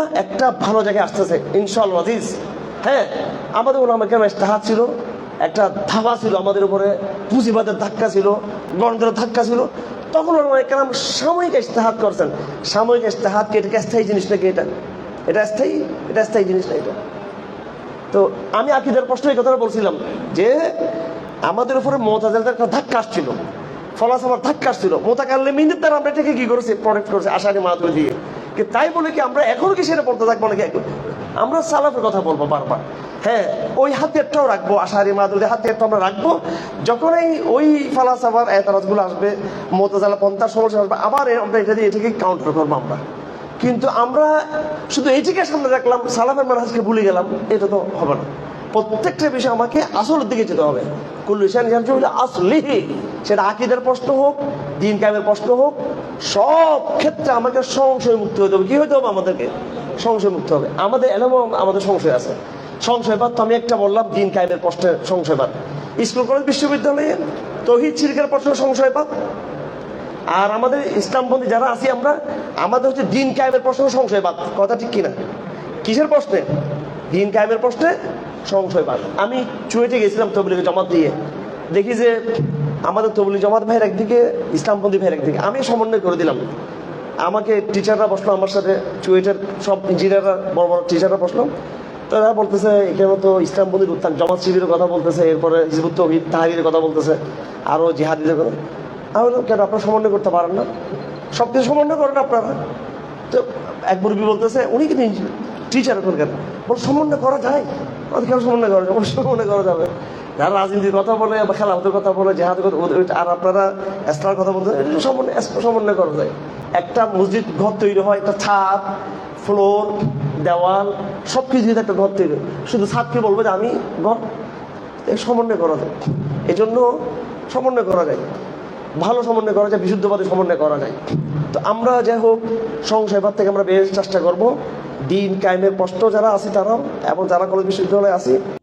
ইনশাল্লাহ একটা ভালো জায়গায় আসতেছে ইনশাল্লাহ আজিজ। হ্যাঁ আমাদের ওলামা কেন ইস্তাহাত ছিল, একটা ধাবা ছিল আমাদের উপরে পুঁজিবাদের ধাক্কা ছিল গণতন্ত্রের ধাক্কা ছিল। তখন ওলামা কেন সাময়িক ইস্তাহাত করছেন। সাময়িক ইস্তাহাত কি? এটা স্থায়ী জিনিস নাকি এটা? এটা স্থায়ী? এটা স্থায়ী জিনিস না এটা? তো আমি আকিদের প্রশ্ন এই কথাটা বলছিলাম যে, আমাদের উপরে মোতাজালদের একটা ধাক্কা আসছিল। ফলাসফার ধাক্কা আসছিল। মোতাকাল্লে মিনিট দ্বারা আমরা এটাকে কি করেছি? প্রোটেক্ট করেছি, আশারি মাহাতুর দিয়ে। কি তাই বলে কি আমরা এখনও কি সেটা পড়তে থাকব নাকি? আমরা সালাফের কথা বলব বারবার। হ্যাঁ ওই হাতিয়ারটাও রাখব আশারি মাহাতুর হাতিয়ারটা আমরা রাখব। যখন এই ওই ফালাসাফার এতারাজগুলো আসবে, মোতাজালা পন্থার সমস্যা আসবে, আবার আমরা এটা দিয়ে এটাকে কাউন্টার করব আমরা। কিন্তু আমরা শুধু এইটিকে সামনে রাখলাম, সালাফের মানহাজকে ভুলে গেলাম, এটা তো হবে না। প্রত্যেকটা বিষয় আমাকে আসলের দিকে যেতে হবে। কুল্লু ইসান জানতে হলে আসলিহি, সেটা আকিদের প্রশ্ন হোক, দিন কায়েমের প্রশ্ন হোক, সব ক্ষেত্রে আমাকে সংশয় মুক্ত হতে হবে। কি হতে হবে আমাদেরকে? সংশয় মুক্ত হবে। আমাদের এলাকাও আমাদের সংশয় আছে। সংশয়বাদ তো আমি একটা বললাম, দিন কায়েমের প্রশ্নের সংশয়বাদ স্কুল কলেজ বিশ্ববিদ্যালয়ে তহিদ ছিরকের প্রশ্ন সংশয়বাদ আর আমাদের ইসলামপন্থী যারা আছি আমরা, আমাদের হচ্ছে দিন কায়েমের প্রশ্ন সংশয়বাদ কথা ঠিক কিনা? কিসের প্রশ্নে? দিন কায়েমের প্রশ্নে সংশয়বাদ আমি চুয়েটে গেছিলাম তবলিগের জমাত দিয়ে। দেখি যে আমাদের তবলিগ জমাত ভাইয়ের একদিকে, ইসলামপন্থী ভাইয়ের একদিকে। আমি সমন্বয় করে দিলাম। আমাকে টিচাররা বসল আমার সাথে চুয়েটের সব ইঞ্জিনিয়াররা বড় বড় টিচাররা বসল তারা বলতেছে এখানে তো ইসলামপন্থীর উত্থান, জমাত শিবিরের কথা বলতেছে, এরপরে হিজবুত তহিদ তাহারির কথা বলতেছে আরও জিহাদিদের কথা। আমি বললাম, কেন আপনারা সমন্বয় করতে পারেন না? সব কিছু সমন্বয় করেন আপনারা। তো এক মুরব্বী বলতেছে, উনি কিন্তু টিচার এখন কেন বল, সমন্বয় করা যায়? আমাদের কেন সমন্বয় করা যায়? অবশ্যই সমন্বয় করা যাবে। যারা রাজনীতির কথা বলে বা খেলাফতের কথা বলে জেহাদের কথা আর আপনারা এসলার কথা বলতে সমন্বয় সমন্বয় করা যায়। একটা মসজিদ ঘর তৈরি হয়, একটা ছাদ, ফ্লোর, দেওয়াল সব কিছু দিয়ে একটা ঘর তৈরি। শুধু ছাদকে বলব যে আমি ঘর। সমন্বয় করা যায়। এই জন্য সমন্বয় করা যায়। ভালো সমন্বয় করা যায়, বিশুদ্ধবাদী সমন্বয় করা যায়। তো আমরা যাই হোক, সংশয়বাদ থেকে আমরা বেশ চেষ্টা করব। দিন কায়েমের প্রশ্ন যারা আছে তারাও এবং যারা কলেজ বিশ্ববিদ্যালয়ে আছে